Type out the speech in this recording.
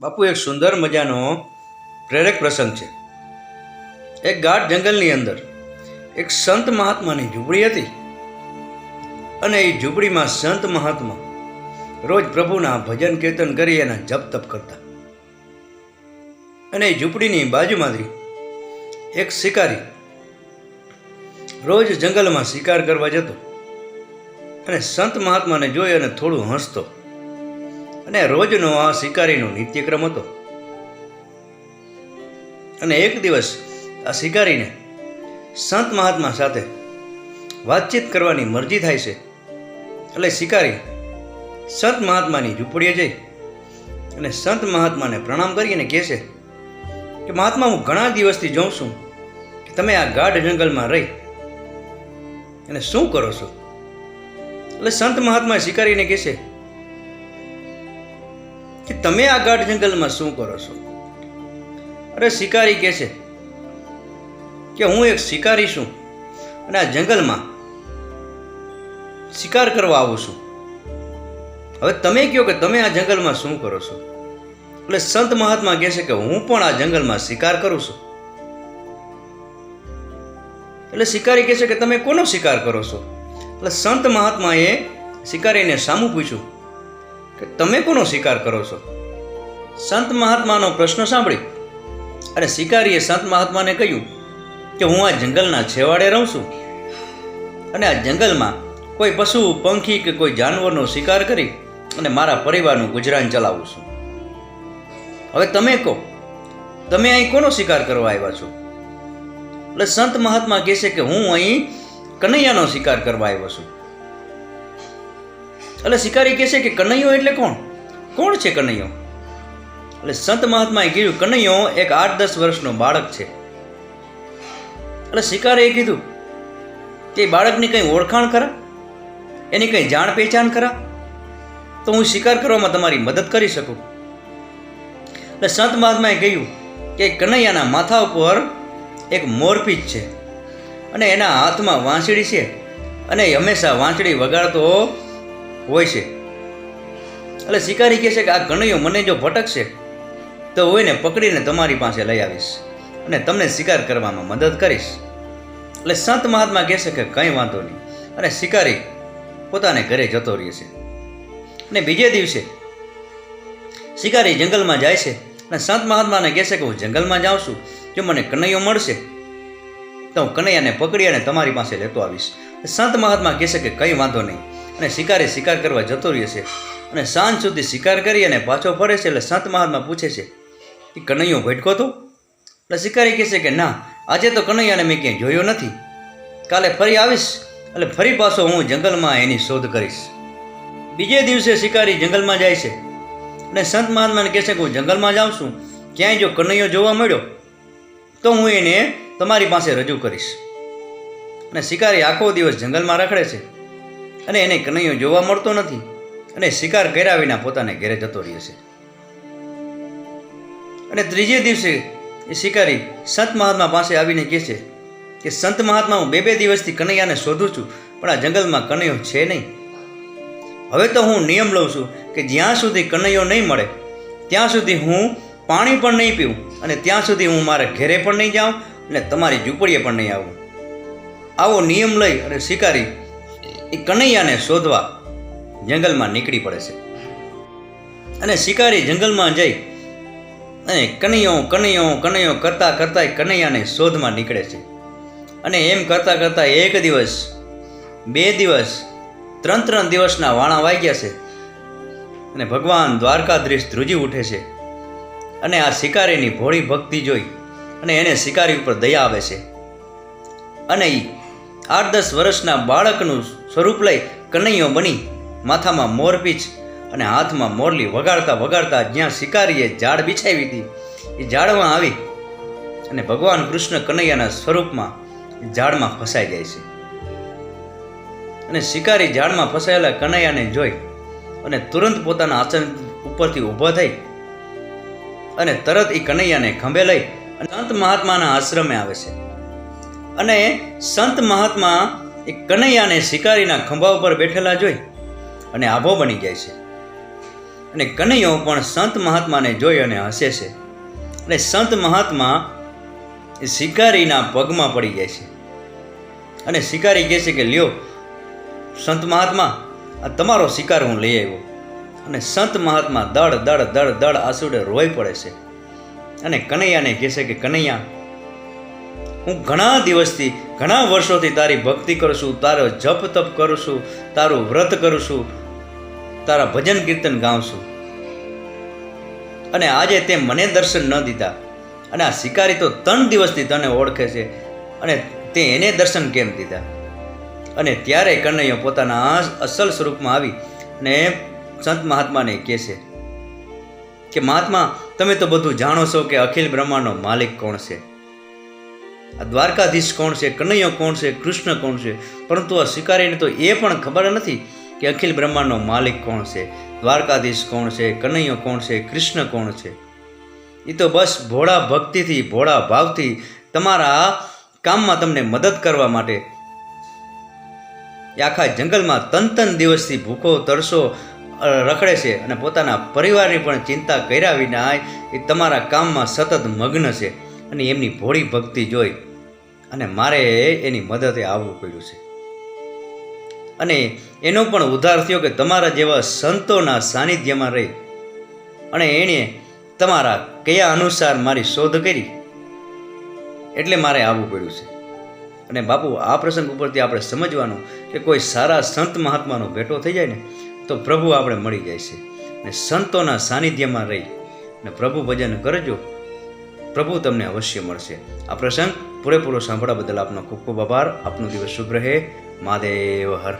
બાપુ, એક સુંદર મજાનો પ્રેરક પ્રસંગ છે. એક ગાઢ જંગલની અંદર એક સંત મહાત્માની ઝૂંપડી હતી અને એ ઝૂંપડીમાં સંત મહાત્મા રોજ પ્રભુના ભજન કીર્તન કરી એના જપ તપ કરતા. અને એ ઝૂંપડીની બાજુમાંથી એક શિકારી રોજ જંગલમાં શિકાર કરવા જતો અને સંત મહાત્માને જોઈ અને થોડું હસતો અને રોજનો આ શિકારીનો નિત્યક્રમ હતો. અને એક દિવસ આ શિકારીને સંત મહાત્મા સાથે વાતચીત કરવાની મરજી થાય છે. એટલે શિકારી સંત મહાત્માની ઝૂંપડીએ જઈ અને સંત મહાત્માને પ્રણામ કરીને કહે છે કે, મહાત્મા, હું ઘણા દિવસથી જોઉં છું કે તમે આ ગાઢ જંગલમાં રહી અને શું કરો છો? એટલે સંત મહાત્મા શિકારીને કહે છે કે તમે આ ગાઢ જંગલમાં શું કરો છો? અરે શિકારી કહે છે કે હું એક શિકારી છું અને આ જંગલમાં શિકાર કરવા આવું છું. હવે તમે કહો કે તમે આ જંગલમાં શું કરો છો? એટલે સંત મહાત્મા કહે છે કે હું પણ આ જંગલમાં શિકાર કરું છું. એટલે શિકારી કહે છે કે તમે કોનો શિકાર કરો છો? એટલે સંત મહાત્માએ શિકારીને સામું પૂછ્યું કે તમે કોનો શિકાર કરો છો? સંત મહાત્માનો પ્રશ્ન સાંભળી. અને શિકારીએ સંત મહાત્માને કહ્યું કે હું આ જંગલના છેવાડે રહું છું. અને આ જંગલમાં કોઈ પશુ, પંખી કે કોઈ જાનવરનો શિકાર કરી અને મારા પરિવારનું ગુજરાન ચલાવું છું. હવે તમે કહો, તમે અહીં કોનો શિકાર કરવા આવ્યા છો? એટલે સંત મહાત્મા કહે છે કે હું અહીં કનૈયાનો શિકાર કરવા આવ્યો છું. એટલે શિકારી કહે છે કે કનૈયો એટલે કોણ? કોણ છે કનૈયો? એટલે સંત મહાત્માએ કીધું, કનૈયો એક આઠ દસ વર્ષનો બાળક છે. એટલે શિકારીએ કીધું કે બાળકની કંઈ ઓળખાણ કરા એની કંઈ જાણ પહેચાન કરા તો હું શિકાર કરવામાં તમારી મદદ કરી શકું. એટલે સંત મહાત્માએ કહ્યું કે કનૈયાના માથા ઉપર એક મોરપીચ છે અને એના હાથમાં વાંસળી છે અને હંમેશા વાંસળી વગાડતો હોય છે. એટલે શિકારી કહે છે કે આ કનૈયો મને જો ભટકશે, તો હું એને પકડીને તમારી પાસે લઈ આવીશ અને તમને શિકાર કરવામાં મદદ કરીશ. એટલે સંત મહાત્મા કહે છે કે કંઈ વાંધો નહીં. અને શિકારી પોતાને ઘરે જતો રહે છે. અને બીજે દિવસે શિકારી જંગલમાં જાય છે અને સંત મહાત્માને કહેશે કે હું જંગલમાં જાઉં છું, જો મને કનૈયો મળશે, તો હું કનૈયાને પકડી અને તમારી પાસે લેતો આવીશ. સંત મહાત્મા કહેશે કે કંઈ વાંધો નહીં. અને શિકારી શિકાર કરવા જતો રહે છે. અને સાંજ સુધી શિકાર કરી અને પાછો ફરે છે એટલે સંત મહાત્મા પૂછે છે કે કનૈયો ભટકો તો? એટલે શિકારી કહે છે કે, ના, આજે તો કનૈયાને મેં ક્યાંય જોયો નથી. કાલે ફરી આવીશ એટલે ફરી પાછો હું જંગલમાં એની શોધ કરીશ. બીજે દિવસે શિકારી જંગલમાં જાય છે. અને સંત મહાત્માને કહે છે કે, હું જંગલમાં જાઉં છું. ક્યાંય જો કનૈયો જોવા મળ્યો, તો હું એને તમારી પાસે રજૂ કરીશ. અને શિકારી આખો દિવસ જંગલમાં રખડે છે. અને એને કનૈયો જોવા મળતો નથી અને શિકાર કર્યા વિના પોતાને ઘેરે જતો રહે છે. અને ત્રીજે દિવસે એ શિકારી સંત મહાત્મા પાસે આવીને કહે છે કે, સંત મહાત્મા, હું બે બે દિવસથી કનૈયાને શોધું છું, પણ આ જંગલમાં કનૈયો છે નહીં. હવે તો હું નિયમ લઉં છું કે જ્યાં સુધી કનૈયો નહીં મળે, ત્યાં સુધી હું પાણી પણ નહીં પીવું અને ત્યાં સુધી હું મારા ઘેરે પણ નહીં જાઉં અને તમારી ઝૂંપડીએ પણ નહીં આવું. આવો નિયમ લઈ અને શિકારી એ કનૈયાને શોધવા જંગલમાં નીકળી પડે છે. અને શિકારી જંગલમાં જઈ અને કનૈયો કનૈયો કનૈયો કરતાં કરતાં કનૈયાને શોધમાં નીકળે છે. અને એમ કરતાં કરતાં એક દિવસ, બે દિવસ, ત્રણ ત્રણ દિવસના વાણા વાગ્યા છે અને ભગવાન દ્વારકાધીશ ધ્રુજી ઉઠે છે અને આ શિકારીની ભોળી ભક્તિ જોઈ અને એને શિકારી ઉપર દયા આવે છે. અને એ આઠ દસ વર્ષના બાળકનું સ્વરૂપ લઈ કનૈયો બની, માથામાં મોરપીચ અને હાથમાં મોરલી વગાડતા વગાડતા જ્યાં શિકારીએ ઝાડ બિછાવી હતી, એ ઝાડમાં આવી અને ભગવાન કૃષ્ણ કનૈયાના સ્વરૂપમાં ઝાડમાં ફસાઈ જાય છે. અને શિકારી ઝાડમાં ફસાયેલા કનૈયાને જોઈ અને તુરંત પોતાના આસન ઉપરથી ઊભો થઈ અને તરત એ કનૈયાને ખંભે લઈ અને સંત મહાત્માના આશ્રમે આવે છે. અને સંત મહાત્મા એ કનૈયાને શિકારીના ખંભા ઉપર બેઠેલા જોઈ અને આભો બની જાય છે. અને કનૈયો પણ સંત મહાત્માને જોઈ અને હસે છે. અને સંત મહાત્મા એ શિકારીના પગમાં પડી જાય છે. અને શિકારી કહે છે કે, લ્યો, સંત મહાત્મા, આ તમારો શિકાર હું લઈ આવ્યો. અને સંત મહાત્મા દળ દળ દળ દળ આસુડે રોઈ પડે છે. અને કનૈયાને કહે છે કે, કનૈયા હું ઘણા દિવસથી, ઘણા વર્ષોથી તારી ભક્તિ કરું છું, તારો જપ તપ કરું છું, તારું વ્રત કરું છું, તારા ભજન કીર્તન ગાઉં છું. અને આજે તે મને દર્શન ન દીધા. અને આ શિકારી તો ત્રણ દિવસથી તને ઓળખે છે અને તે એને દર્શન કેમ દીધા? અને ત્યારે કનૈયો પોતાના અસલ સ્વરૂપમાં આવી અને સંત મહાત્માને કહે છે કે, મહાત્મા, તમે તો બધું જાણો છો કે અખિલ બ્રહ્માંડનો માલિક કોણ છે? આ દ્વારકાધીશ કોણ છે? કનૈયો કોણ છે? કૃષ્ણ કોણ છે? પરંતુ આ શિકારીને તો એ પણ ખબર નથી કે અખિલ બ્રહ્માંડનો માલિક કોણ છે? દ્વારકાધીશ કોણ છે? કનૈયો કોણ છે? કૃષ્ણ કોણ છે? એ તો બસ ભોળા ભક્તિથી, ભોળા ભાવથી તમારા કામમાં તમને મદદ કરવા માટે એ આખા જંગલમાં તન તન દિવસથી ભૂખો, તરસો રખડે છે અને પોતાના પરિવારની પણ ચિંતા કર્યા વિના એ તમારા કામમાં સતત મગ્ન છે. અને એમની ભોળી ભક્તિ જોઈ અને મારે એની મદદે આવવું પડ્યું છે. અને એનો પણ ઉદ્ધાર થયો કે તમારા જેવા સંતોના સાનિધ્યમાં રહી અને એણે તમારા કયા અનુસાર મારી શોધ કરી એટલે મારે આવવું પડ્યું છે. અને બાપુ, આ પ્રસંગ ઉપરથી આપણે સમજવાનું કે કોઈ સારા સંત મહાત્માનો ભેટો થઈ જાય ને તો પ્રભુ આપણે મળી જાય છે. અને સંતોના સાનિધ્યમાં રહી અને પ્રભુ ભજન કરજો. પ્રભુ તમને અવશ્ય મળશે. આ પ્રસંગ પૂરેપૂરો સાંભળવા બદલ આપનો ખૂબ ખૂબ આભાર. આપનો દિવસ શુભ રહે. મહાદેવ હર.